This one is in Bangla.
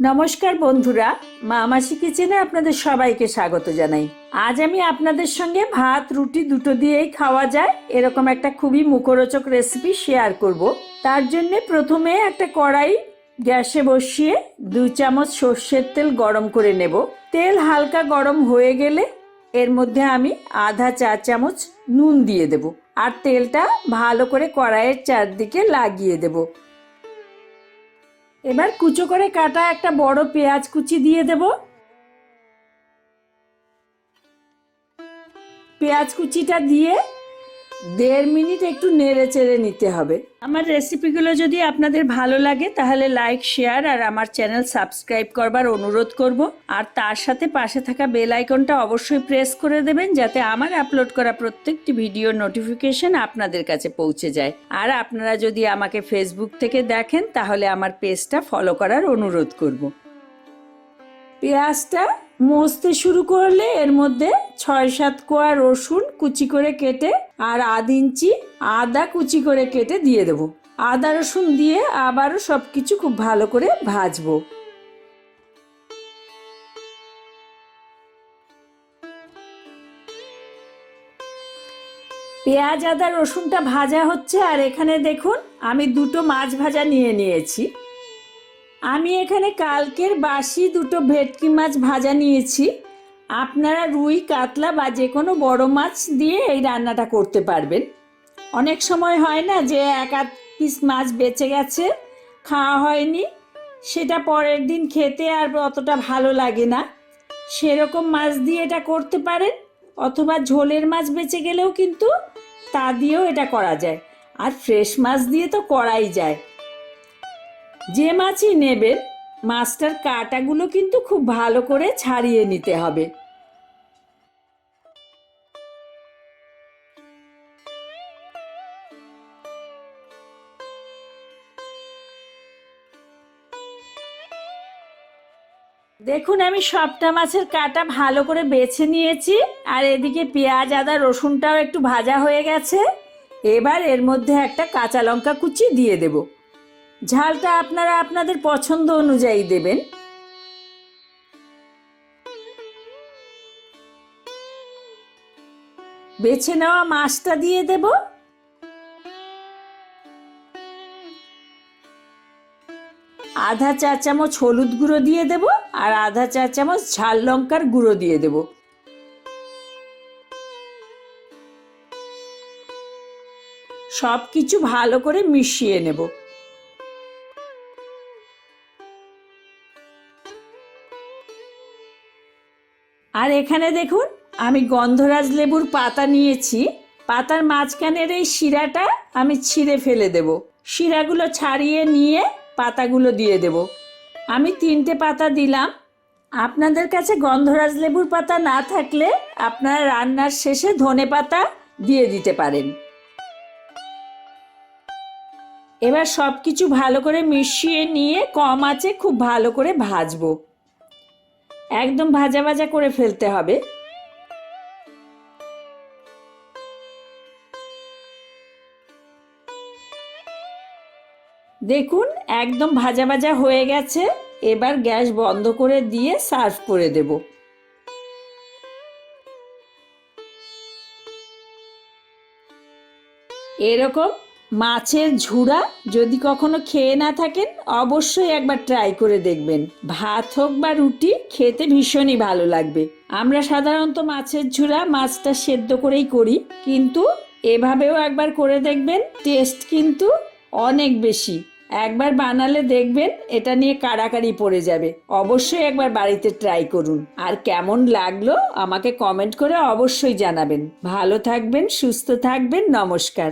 নমস্কার বন্ধুরা মা মাসি কিচেনে আপনাদের সবাইকে স্বাগত জানাই। আজ আমি আপনাদের সঙ্গে ভাত, রুটি দুটো দিয়েই খাওয়া যায়, এরকম একটা খুবই মুখরোচক রেসিপি শেয়ার করব। তার জন্য প্রথমে একটা কড়াই গ্যাসে বসিয়ে দু চামচ সর্ষের তেল গরম করে নেব। তেল হালকা গরম হয়ে গেলে এর মধ্যে আমি আধা চা চামচ নুন দিয়ে দেব। আর তেলটা ভালো করে কড়াইয়ের চারদিকে লাগিয়ে দেবো। এবার কুচো করে কাটা একটা বড় পেঁয়াজ কুচি দিয়ে দেব। পেঁয়াজ কুচিটা দিয়ে দেড় মিনিট একটু নেড়ে চেড়ে নিতে হবে। আমার রেসিপিগুলো যদি আপনাদের ভালো লাগে, তাহলে লাইক, শেয়ার আর আমার চ্যানেল সাবস্ক্রাইব করবার অনুরোধ করব। আর তার সাথে পাশে থাকা বেল আইকনটা অবশ্যই প্রেস করে দেবেন, যাতে আমার আপলোড করা প্রত্যেকটি ভিডিওর নোটিফিকেশন আপনাদের কাছে পৌঁছে যায়। আর আপনারা যদি আমাকে ফেসবুক থেকে দেখেন, তাহলে আমার পেজটা ফলো করার অনুরোধ করব। পেঁয়াজটা মজতে শুরু করলে এর মধ্যে ছয় সাত কোয়া রসুন কুচি করে কেটে আর আধ ইঞ্চি আদা কুচি করে কেটে দিয়ে দেবো। আদা রসুন দিয়ে আবারও সব কিছু খুব ভালো করে ভাজবো। পেঁয়াজ, আদা, রসুনটা ভাজা হচ্ছে আর এখানে দেখুন আমি দুটো মাছ ভাজা নিয়ে নিয়েছি। আমি এখানে কালকের বাসি দুটো ভেটকি মাছ ভাজা নিয়েছি। আপনারা রুই, কাতলা বা যে কোনো বড় মাছ দিয়ে এই রান্নাটা করতে পারবেন। অনেক সময় হয় না যে এক আধ পিস মাছ বেঁচে গেছে, খাওয়া হয়নি, সেটা পরের দিন খেতে আর অতটা ভালো লাগে না। সেরকম মাছ দিয়ে এটা করতে পারেন, অথবা ঝোলের মাছ বেঁচে গেলেও কিন্তু তা দিয়েও এটা করা যায়। আর ফ্রেশ মাছ দিয়ে তো করাই যায়। যে মাছই নেবেন মাছটার কাঁটাগুলো কিন্তু খুব ভালো করে ছাড়িয়ে নিতে হবে। দেখুন, আমি সবটা মাছের কাটা ভালো করে বেছে নিয়েছি, আর এদিকে পেঁয়াজ, আদা, রসুনটাও একটু ভাজা হয়ে গেছে। এবার এর মধ্যে একটা কাঁচা লঙ্কা কুচি দিয়ে দেবো। ঝালটা আপনারা আপনাদের পছন্দ অনুযায়ী দেবেন। বেছে নেওয়া মাছটা দিয়ে দেব। আধা চা চামচ হলুদ গুঁড়ো দিয়ে দেব আর আধা চা চামচ ঝাল লঙ্কার গুঁড়ো দিয়ে দেব। সব কিছু ভালো করে মিশিয়ে নেব। আর এখানে দেখুন, আমি গন্ধরাজ লেবুর পাতা নিয়েছি। পাতার মাঝখানের এই শিরাটা আমি ছিঁড়ে ফেলে দেব। শিরাগুলো ছাড়িয়ে নিয়ে পাতাগুলো দিয়ে দেব। আমি তিনটে পাতা দিলাম। আপনাদের কাছে গন্ধরাজ লেবুর পাতা না থাকলে আপনারা রান্নার শেষে ধনে পাতা দিয়ে দিতে পারেন। এবার সব কিছু ভালো করে মিশিয়ে নিয়ে কম আছে খুব ভালো করে ভাজবো। একদম ভাজা ভাজা করে ফেলতে হবে। দেখুন, একদম ভাজা ভাজা হয়ে গেছে। এবার গ্যাস বন্ধ করে দিয়ে সার্ভ করে দেব। এরকম মাছের ঝুড়া যদি কখনো খেয়ে না থাকেন, অবশ্যই একবার ট্রাই করে দেখবেন। ভাত হোক বা রুটি, খেতে ভীষণই ভালো লাগবে। আমরা সাধারণত মাছের ঝুড়া মাছটা সেদ্ধ করেই করি, কিন্তু এভাবেও একবার করে দেখবেন টেস্ট কিন্তু অনেক বেশি। একবার বানালে দেখবেন, এটা নিয়ে কাড়াকাড়ি পড়ে যাবে। অবশ্যই একবার বাড়িতে ট্রাই করুন। আর কেমন লাগল আমাকে কমেন্ট করে অবশ্যই জানাবেন। ভালো থাকবেন, সুস্থ থাকবেন, নমস্কার।